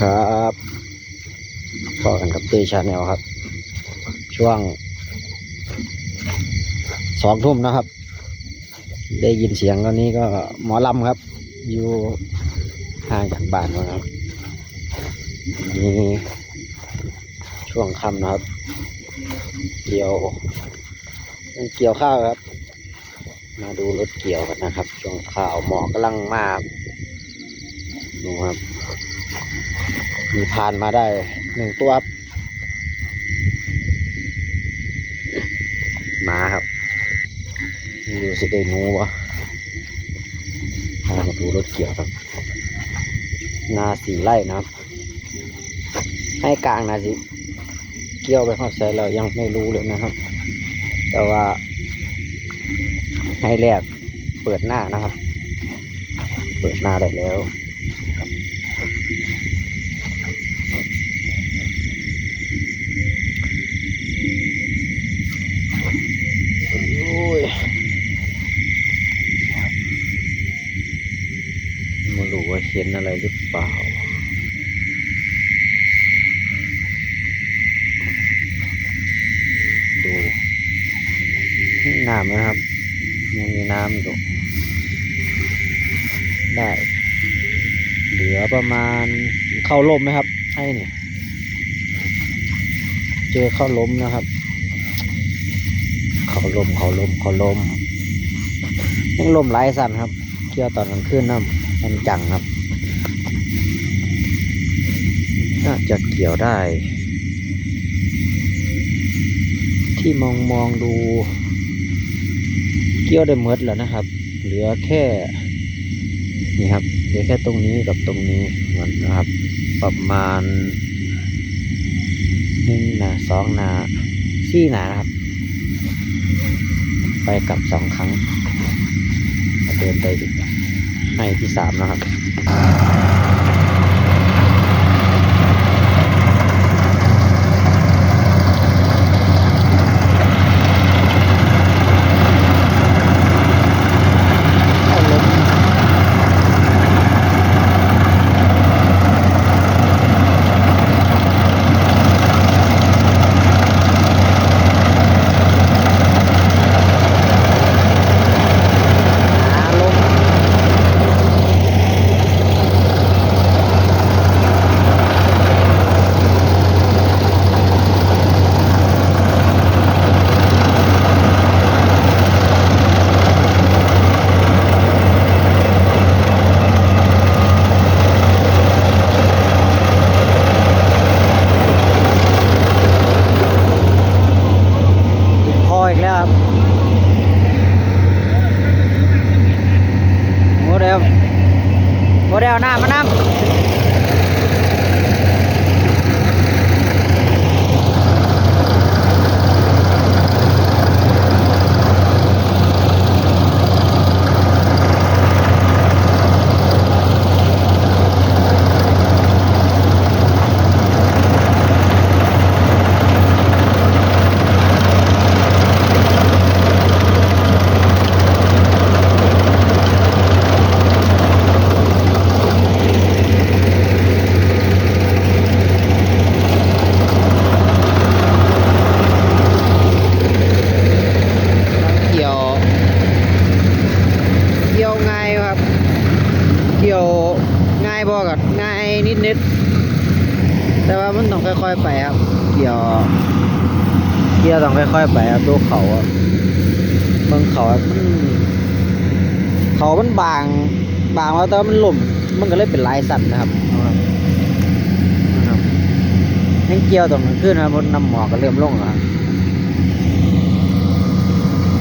ครับพอกันกับเตชาแนลครับ ช่วงสองทุ่มนะครับ ได้ยินเสียงตอนนี้ก็หมอลำครับ อยู่ห่างจากบ้านนะครับนี่ช่วงค่ำนะครับ เกี่ยว เกี่ยวข้าวครับ มาดูรถเกี่ยวกันนะครับ ช่วงข่าวหมอกกำลังมากดูครับ มีพานมาได้หนึ่งตัวครับมาครับอยู่สิได้งูวะพามาดูรถเกี่ยวครับ นาสีไร่นะครับ ให้กลางนาสิ เกี่ยวไปหอดใส่เรายังไม่รู้เลยนะครับ แต่ว่า ให้แรกเปิดหน้านะครับ เปิดหน้าได้แล้วารู้ว่าเห็นอะไรหรือเปล่า ดูน้ำนะครับ ยังมีน้ำอยู่ได้ เหลือประมาณเข้าลมไหมครับ ให้เนี่ยเจอเข้าล้มนะครับ เขาลมเขาลมเขาลมยังลมไร้สั่นครับเกี่ยวตอนกลางคืนน้ำมันจังครับน่าจะเกี่ยวได้ ที่มองมองดู เกี่ยวได้หมดแล้วนะครับ เหลือแค่ นี่ครับ ลือแค่ตรงนี้กับตรงนี้มันนะครับประมาณหนึ่งนาสองนาสี่หนาครับ ไปกลับสองครั้งเดินไปอีกให้ที่สามนะครับ ลมติดคออีกแล้วครับ โมเดลโมเดล หน้ามานกี่ยว เกี่ยวง่ายครับ เกี่ ยวง่ายบ่กับง่ายนิดนิดๆแต่ว่ามันต้องค่อยๆไปครับ เกี่ยว เกี่ยวต้องค่อยๆไปครับดูเขาเบิ่งเขาเขามันบาง บางแล้วแต่มันหล่มมันก็เลยเป็นลายสั่นนะครับนะครับนะครับยังเกี่ยวตรงนั้นขึ้นนะครับบนน้ำหมอกก็เริ่มลงแล้วครับ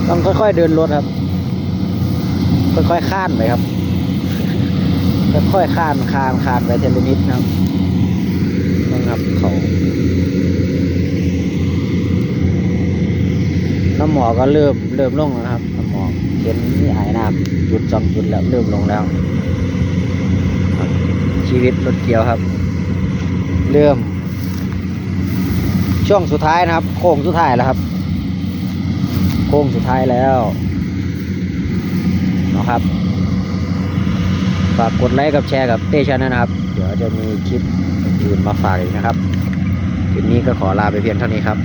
ต้องค่อยๆเดินรถครับ ค่อยๆข้านไปครับ ค่อยๆข้านคานคานไปเทลนิดนะครับนะครับเขาน้ำหมอกก็เริ่มเริ่มลงแล้วนะครับน้ำหมอกเห็นนี่ไอ้น้ำจุดสองจุดแล้วเริ่มลงแล้ว ชีวิตรถเกี่ยวครับ เริ่ม ช่วงสุดท้ายนะครับ โค้งสุดท้ายแล้วครับ โค้งสุดท้ายแล้วนะครับ ฝากกดไลค์กับแชร์กับเต้ชานะครับ เดี๋ยวจะมีคลิปอื่นมาฝากอีกนะครับคลิปนี้ก็ขอลาไปเพียงเท่านี้ครับ